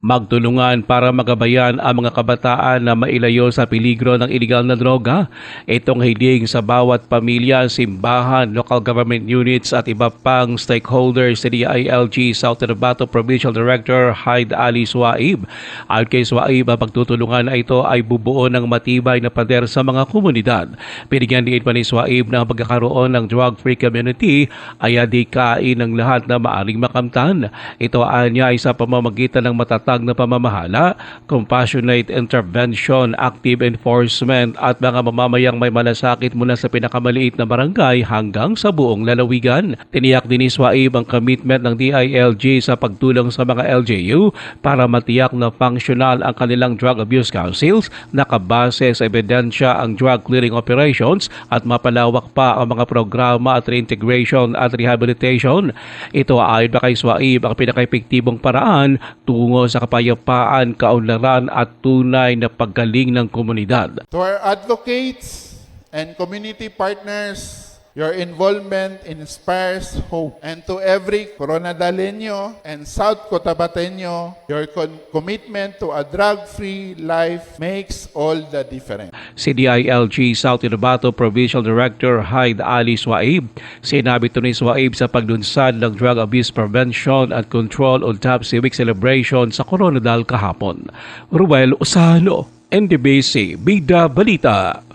magtulungan para magabayan ang mga kabataan na mailayo sa peligro ng iligal na droga. Itong hiling sa bawat pamilya, simbahan, local government units at iba pang stakeholders sa DILG South Cotabato Provincial Director Hyde Ali Swaib. Ayon kay Swaib, ang pagtutulungan na ito ay bubuo ng matibay na pader sa mga komunidad. Binigyan din pa ni Swaib na pagkakaroon ng drug-free community ay adikain ng lahat na maaring makamtan. Ito anya ay sa pamamagitan ng matatag na pamamahala, compassionate intervention, active enforcement at mga mamamayang may malasakit mula sa pinakamaliit na barangay hanggang sa buong lalawigan. Tiniyak din ni Swaib ang commitment ng DILG sa pagtulong sa mga LGU para matiyak na functional ang kanilang drug abuse councils, nakabase sa ebidensya ang drug clearing operations at mapalawak pa ang mga programa at reintegration at rehabilitation. Ito ay kay Swaib ang pinaka-epektibong paraan tungo sa kapayapaan, kaunlaran at tunay na paggaling ng komunidad. To our advocates and community partners, your involvement inspires hope. And to every Coronadaleño and South Cotabateño, your commitment to a drug-free life makes all the difference. Si DILG South Cotabato Provincial Director Hyde Ali Swaib. Sinabi ito ni Swaib sa paglunsad ng Drug Abuse Prevention and Control on Top Civic Celebration sa Coronadal kahapon. Ruel Usano, NDBC, Bida Balita.